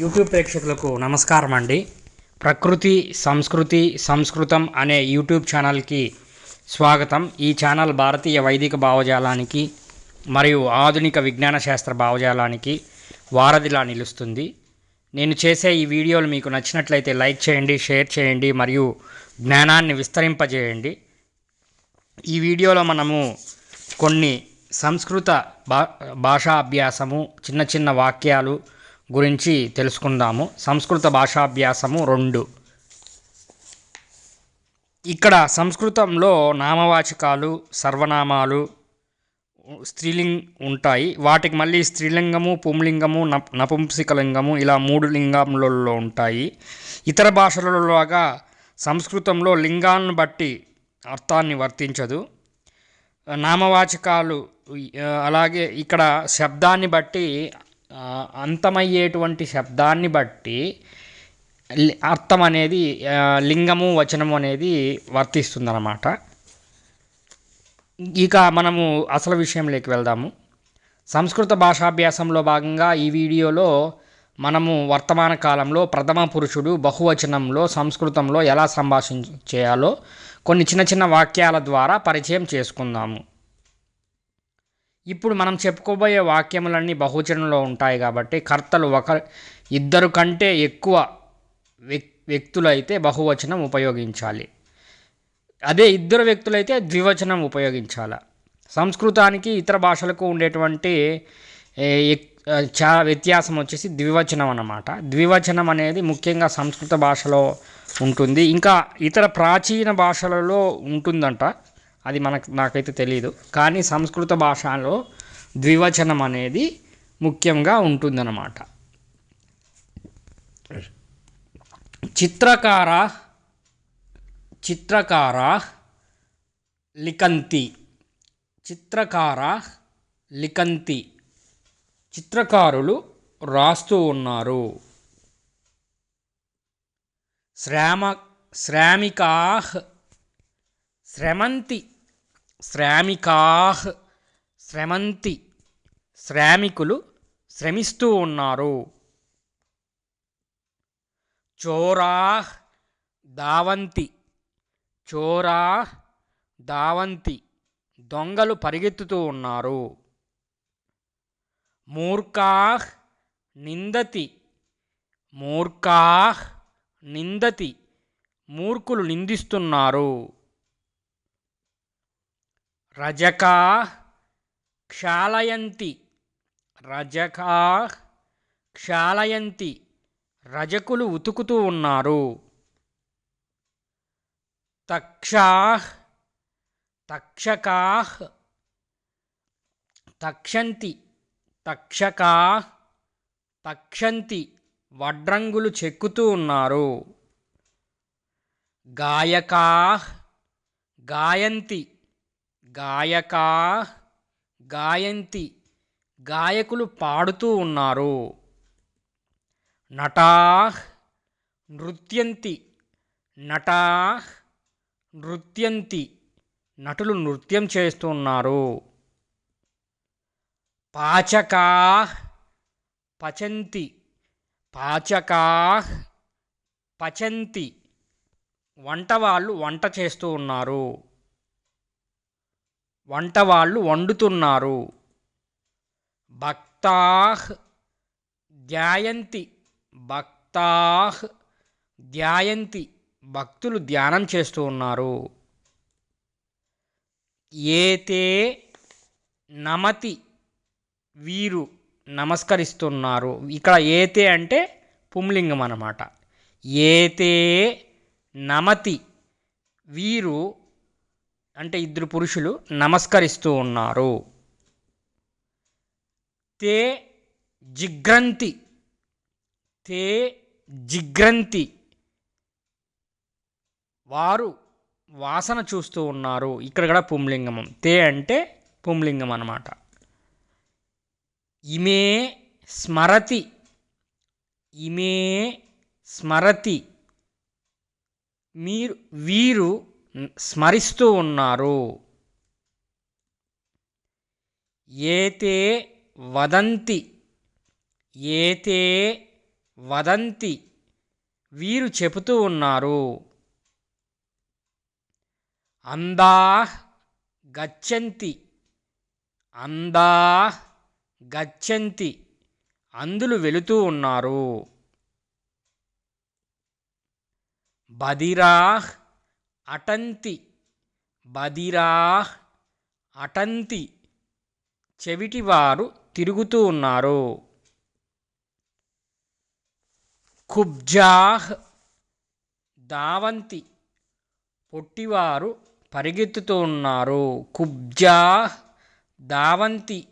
YouTube ప్రేక్షకులకు నమస్కారం అండి. ప్రకృతి సంస్కృతి సంస్కృతం అనే యూట్యూబ్ ఛానల్కి స్వాగతం. ఈ ఛానల్ భారతీయ వైదిక భావజాలానికి మరియు ఆధునిక విజ్ఞాన శాస్త్ర భావజాలానికి వారధిలా నిలుస్తుంది. నేను చేసే ఈ వీడియోలు మీకు నచ్చినట్లయితే లైక్ చేయండి షేర్ చేయండి మరియు జ్ఞానాన్ని విస్తరింపజేయండి. ఈ వీడియోలో మనము కొన్ని సంస్కృత భా భాషా అభ్యాసము చిన్న చిన్న వాక్యాలు గురించి తెలుసుకుందాము. సంస్కృత భాషాభ్యాసము రెండు. ఇక్కడ సంస్కృతంలో నామవాచకాలు సర్వనామాలు స్త్రీలింగ్ ఉంటాయి. వాటికి మళ్ళీ స్త్రీలింగము పుంలింగము నప్ నపుంసకలింగము ఇలా మూడు లింగములలో ఉంటాయి. ఇతర భాషలలోగా సంస్కృతంలో లింగాలను బట్టి అర్థాన్ని వర్తించదు. నామవాచకాలు అలాగే ఇక్కడ శబ్దాన్ని బట్టి అంతమయ్యేటువంటి శబ్దాన్ని బట్టి అర్థం అనేది లింగము వచనము అనేది వర్తిస్తుందన్నమాట. ఇక మనము అసలు విషయంలోకి వెళ్దాము. సంస్కృత భాషాభ్యాసంలో భాగంగా ఈ వీడియోలో మనము వర్తమాన కాలంలో ప్రథమ పురుషుడు బహువచనంలో సంస్కృతంలో ఎలా సంభాషణ చేయాలో కొన్ని చిన్న చిన్న వాక్యాల ద్వారా పరిచయం చేసుకుందాము. ఇప్పుడు మనం చెప్పుకోబోయే వాక్యములన్నీ బహుచనంలో ఉంటాయి కాబట్టి కర్తలు ఒక ఇద్దరు కంటే ఎక్కువ వ్యక్ వ్యక్తులైతే బహువచనం ఉపయోగించాలి. అదే ఇద్దరు వ్యక్తులైతే ద్వివచనం ఉపయోగించాలి. సంస్కృతానికి ఇతర భాషలకు ఉండేటువంటి చాలా ఎక్- చా వ్యత్యాసం వచ్చేసి ద్వివచనం అన్నమాట. ద్వివచనం అనేది ముఖ్యంగా సంస్కృత భాషలో ఉంటుంది. ఇంకా ఇతర ప్రాచీన భాషలలో ఉంటుందంట. అది మనకు నాకైతే తెలియదు కానీ సంస్కృత భాషలో ద్వివచనం అనేది ముఖ్యంగా ఉంటుందన్నమాట. చిత్రకార చిత్రకార లికంతి చిత్రకార లికంతి చిత్రకారులు రాస్తూ ఉన్నారు. శ్రామ శ్రామికా శ్రమంతి. శ్రామికా శ్రమంతి. శ్రామికులు శ్రమిస్తూ ఉన్నారు. చోరా దావంతి. చోరా దావంతి. దొంగలు పరిగెత్తుతూ ఉన్నారు. మూర్ఖాహ్ నిందతి. మూర్ఖాహ్ నిందతి. మూర్ఖులు నిందిస్తున్నారు. రజకా క్షాళయంతి రజకా క్షాళయంతి రజకులు ఉతుకుతూ ఉన్నారు. తక్షా తక్షకా తక్షంతి. తక్షకా తక్షంతి. వడ్రంగులు చెక్కుతూ ఉన్నారు. గాయకా గాయంతి. గాయకా గాయంతి గాయకులు పాడుతూ ఉన్నారు. నటా నృత్యంతి నటా నృత్యంతి నటులు నృత్యం చేస్తున్నారు పాచకా పచంతి పాచకా పచంతి వంట వాళ్ళు వంట చేస్తూ ఉన్నారు. వంట వాళ్ళు వండుతున్నారు. భక్తాహ్ ధ్యాయంతి భక్తాహ్ ధ్యాయంతి. భక్తులు ధ్యానం చేస్తూ ఉన్నారు. ఏతే నమతి వీరు నమస్కరిస్తున్నారు. ఇక్కడ ఏతే అంటే పుంలింగం అన్నమాట. ఏతే నమతి వీరు అంటే ఇద్దరు పురుషులు నమస్కరిస్తూ ఉన్నారు. తే జిగ్రంతి తే జిగ్రంతి వారు వాసన చూస్తూ ఉన్నారు. ఇక్కడ కూడా పుంలింగమం. తే అంటే పుంలింగం అన్నమాట. ఇమే స్మరతి. ఇమే స్మరతి. మీరు వీరు స్మరిస్తూ ఉన్నారు. ఏతే వదంతి ఏతే వదంతి వీరు చెబుతూ ఉన్నారు. అందా గచ్చంతి అందా గచ్చంతి అందులు వెళుతూ ఉన్నారు. బదిరా అటంతి బదిరాహ్ అటంతి చెవిటివారు తిరుగుతూ ఉన్నారు. కుబ్జాహ్ దావంతి పొట్టివారు పరిగెత్తుతూ ఉన్నారు. కుబ్జా దావంతి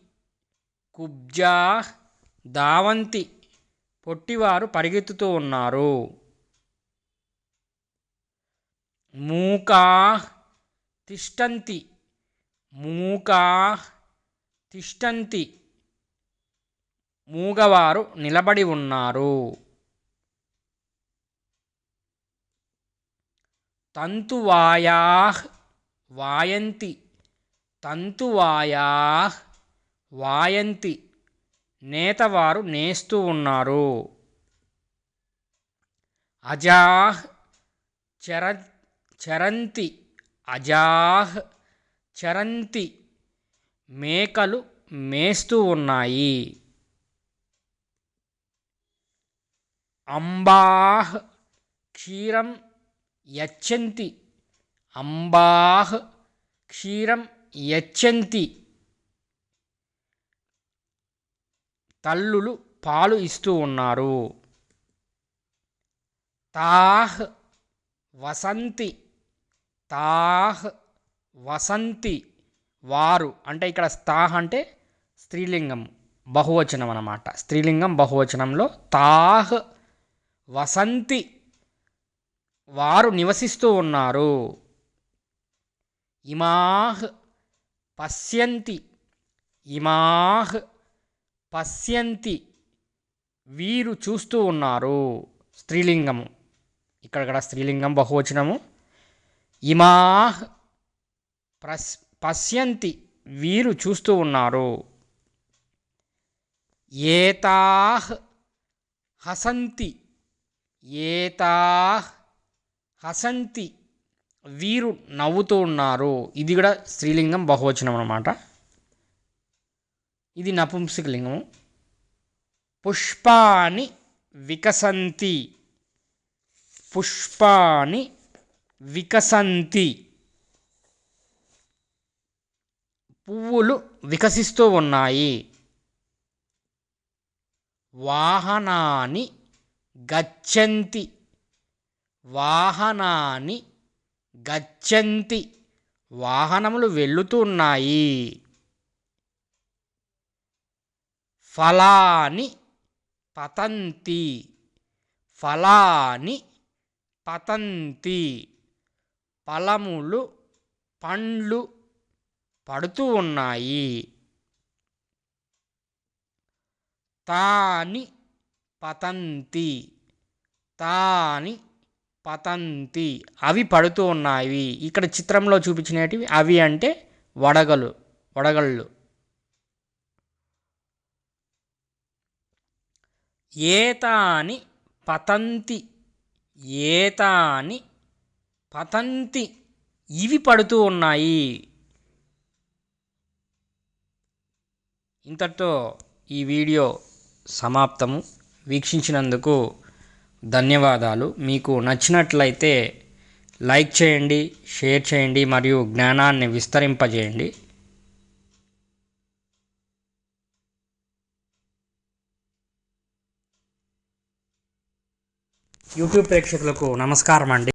కుబ్జా దావంతి పొట్టివారు పరిగెత్తుతూ ఉన్నారు. మూకా తిష్టంతి. మూకా తిష్టంతి. మూగవారు నిలబడి ఉన్నారు. తంతువాయా వాయంతి. తంతువాయా వాయంతి. నేతవారు నేస్తూ ఉన్నారు. అజాహ్ చర చరంతి అజాహ్ చరంతి మేకలు మేస్తూ ఉన్నాయి. అంబాహ్ క్షీరం యచ్చంతి. అంబాహ్ క్షీరం యచ్చంతి. తల్లులు పాలు ఇస్తూ ఉన్నారు. తాహ్ వసంతి తాహ్ వసంతి వారు. అంటే ఇక్కడ తాహ్ అంటే స్త్రీలింగం బహువచనం అన్నమాట. స్త్రీలింగం బహువచనంలో తాహ్ వసంతి వారు నివసిస్తూ ఉన్నారు. ఇమాహ్ పశ్యంతి ఇమాహ్ పశ్యంతి వీరు చూస్తూ ఉన్నారు. స్త్రీలింగము. ఇక్కడ స్త్రీలింగం బహువచనము. ఇమాహ్ ప్రస్ పశ్యంతి వీరు చూస్తూ ఉన్నారు. ఏతాహ్ హసంతి ఏతాహ్ హసంతి వీరు నవ్వుతూ ఉన్నారు. ఇది కూడా స్త్రీలింగం బహువచనం అన్నమాట. ఇది నపుంసకలింగము పుష్పాని వికసంతి పుష్పాని వికసంతి. పువ్వులు వికసిస్తూ ఉన్నాయి. వాహనాన్ని గచ్చంతి. వాహనాన్ని గచ్చంతి. వాహనములు వెళ్ళుతున్నాయి ఫలాని పతంతి. ఫలాని పతంతి. ఫలములు పండ్లు పడుతూ ఉన్నాయి. తాని పతంతి తాని పతంతి అవి పడుతూ ఉన్నాయి. ఇక్కడ చిత్రంలో చూపించినటివి అవి అంటే వడగలు వడగళ్ళు. ఏతాని పతంతి ఏతాని పతంతి ఇవి పడుతూ ఉన్నాయి. ఇంతటితో ఈ వీడియో సమాప్తము. వీక్షించినందుకు ధన్యవాదాలు. మీకు నచ్చినట్లయితే లైక్ చేయండి షేర్ చేయండి మరియు జ్ఞానాన్ని విస్తరింపజేయండి. యూట్యూబ్ ప్రేక్షకులకు నమస్కారం అండి